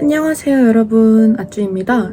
안녕하세요 여러분. 아쭈입니다.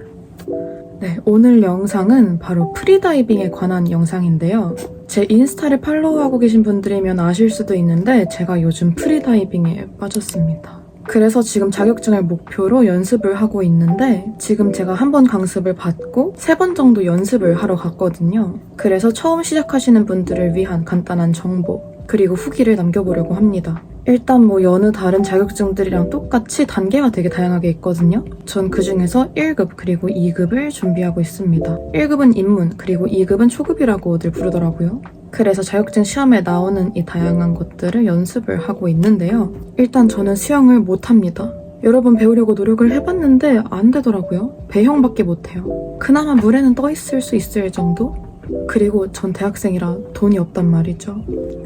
네 오늘 영상은 바로 프리다이빙에 관한 영상인데요. 제 인스타를 팔로우하고 계신 분들이면 아실 수도 있는데 제가 요즘 프리다이빙에 빠졌습니다. 그래서 지금 자격증을 목표로 연습을 하고 있는데 지금 제가 한 번 강습을 받고 세 번 정도 연습을 하러 갔거든요. 그래서 처음 시작하시는 분들을 위한 간단한 정보 그리고 후기를 남겨보려고 합니다 일단 뭐 여느 다른 자격증들이랑 똑같이 단계가 되게 다양하게 있거든요. 전 그중에서 1급 그리고 2급을 준비하고 있습니다. 1급은 입문 그리고 2급은 초급이라고들 부르더라고요. 그래서 자격증 시험에 나오는 이 다양한 것들을 연습을 하고 있는데요. 일단 저는 수영을 못합니다. 여러 번 배우려고 노력을 해봤는데 안 되더라고요. 배형밖에 못해요. 그나마 물에는 떠 있을 수 있을 정도? 그리고 전 대학생이라 돈이 없단 말이죠.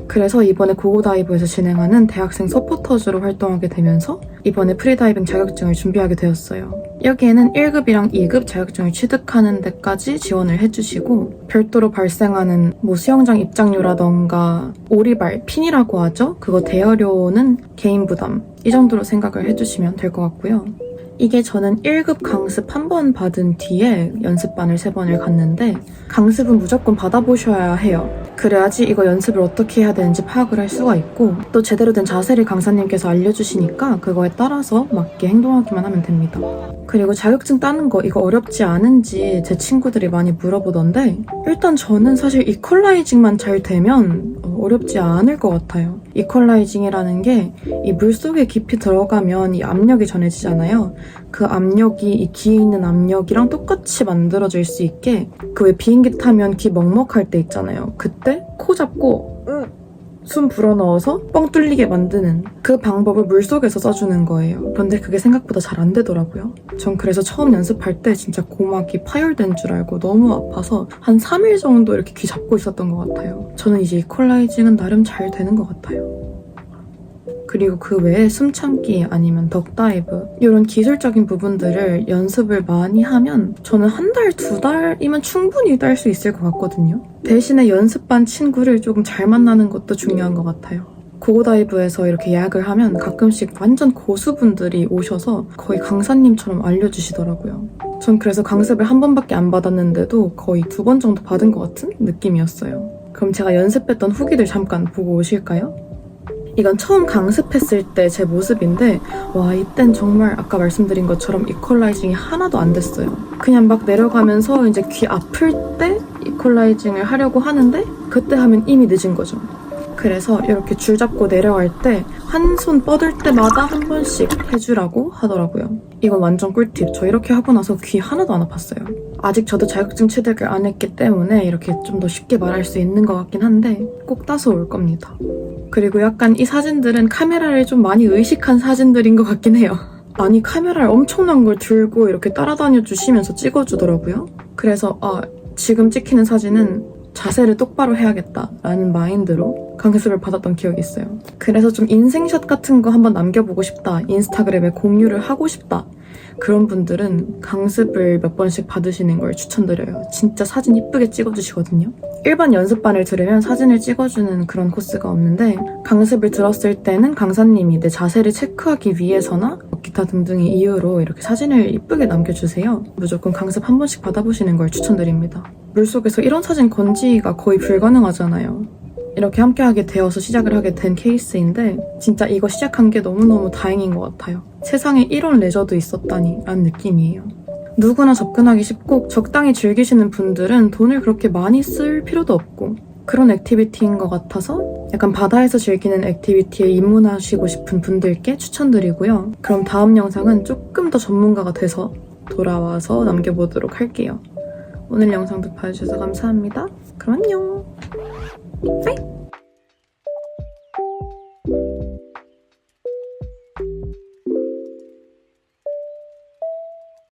그래서 이번에 고고다이브에서 진행하는 대학생 서포터즈로 활동하게 되면서 이번에 프리다이빙 자격증을 준비하게 되었어요. 여기에는 1급이랑 2급 자격증을 취득하는 데까지 지원을 해주시고 별도로 발생하는 뭐 수영장 입장료라던가 오리발, 핀이라고 하죠? 그거 대여료는 개인 부담 이 정도로 생각을 해주시면 될 것 같고요. 이게 저는 1급 강습 한 번 받은 뒤에 연습반을 세 번을 갔는데 강습은 무조건 받아보셔야 해요. 그래야지 이거 연습을 어떻게 해야 되는지 파악을 할 수가 있고 또 제대로 된 자세를 강사님께서 알려주시니까 그거에 따라서 맞게 행동하기만 하면 됩니다. 그리고 자격증 따는 거 이거 어렵지 않은지 제 친구들이 많이 물어보던데 일단 저는 사실 이퀄라이징만 잘 되면 어렵지 않을 것 같아요. 이퀄라이징이라는 게 이 물속에 깊이 들어가면 이 압력이 전해지잖아요. 그 압력이 이 귀에 있는 압력이랑 똑같이 만들어질 수 있게 그 왜 비행기 타면 귀 먹먹할 때 있잖아요. 그때 코 잡고 숨 불어넣어서 뻥 뚫리게 만드는 그 방법을 물속에서 써주는 거예요. 그런데 그게 생각보다 잘 안 되더라고요. 전 그래서 처음 연습할 때 진짜 고막이 파열된 줄 알고 너무 아파서 한 3일 정도 이렇게 귀 잡고 있었던 것 같아요. 저는 이제 이퀄라이징은 나름 잘 되는 것 같아요. 그리고 그 외에 숨참기 아니면 덕다이브 이런 기술적인 부분들을 연습을 많이 하면 저는 한 달, 두 달이면 충분히 딸 수 있을 것 같거든요. 대신에 연습반 친구를 조금 잘 만나는 것도 중요한 것 같아요. 고고다이브에서 이렇게 예약을 하면 가끔씩 완전 고수분들이 오셔서 거의 강사님처럼 알려주시더라고요. 전 그래서 강습을 한 번밖에 안 받았는데도 거의 두 번 정도 받은 것 같은 느낌이었어요. 그럼 제가 연습했던 후기들 잠깐 보고 오실까요? 이건 처음 강습했을 때 제 모습인데 와 이땐 정말 아까 말씀드린 것처럼 이퀄라이징이 하나도 안 됐어요. 그냥 막 내려가면서 이제 귀 아플 때 이퀄라이징을 하려고 하는데 그때 하면 이미 늦은 거죠. 그래서 이렇게 줄 잡고 내려갈 때 한 손 뻗을 때마다 한 번씩 해주라고 하더라고요. 이건 완전 꿀팁. 저 이렇게 하고 나서 귀 하나도 안 아팠어요. 아직 저도 자격증 취득을 안 했기 때문에 이렇게 좀 더 쉽게 말할 수 있는 것 같긴 한데 꼭 따서 올 겁니다. 그리고 약간 이 사진들은 카메라를 좀 많이 의식한 사진들인 것 같긴 해요. 아니 카메라를 엄청난 걸 들고 이렇게 따라다녀 주시면서 찍어주더라고요. 그래서 아 지금 찍히는 사진은 자세를 똑바로 해야겠다라는 마인드로 강습을 받았던 기억이 있어요. 그래서 좀 인생샷 같은 거 한번 남겨보고 싶다. 인스타그램에 공유를 하고 싶다. 그런 분들은 강습을 몇 번씩 받으시는 걸 추천드려요. 진짜 사진 이쁘게 찍어주시거든요. 일반 연습반을 들으면 사진을 찍어주는 그런 코스가 없는데 강습을 들었을 때는 강사님이 내 자세를 체크하기 위해서나 기타 등등의 이유로 이렇게 사진을 이쁘게 남겨주세요. 무조건 강습 한 번씩 받아보시는 걸 추천드립니다. 물속에서 이런 사진 건지가 거의 불가능하잖아요. 이렇게 함께하게 되어서 시작을 하게 된 케이스인데 진짜 이거 시작한 게 너무너무 다행인 것 같아요. 세상에 이런 레저도 있었다니 라는 느낌이에요. 누구나 접근하기 쉽고 적당히 즐기시는 분들은 돈을 그렇게 많이 쓸 필요도 없고 그런 액티비티인 것 같아서 약간 바다에서 즐기는 액티비티에 입문하시고 싶은 분들께 추천드리고요. 그럼 다음 영상은 조금 더 전문가가 돼서 돌아와서 남겨보도록 할게요. 오늘 영상도 봐주셔서 감사합니다. 그럼 안녕! 빠이!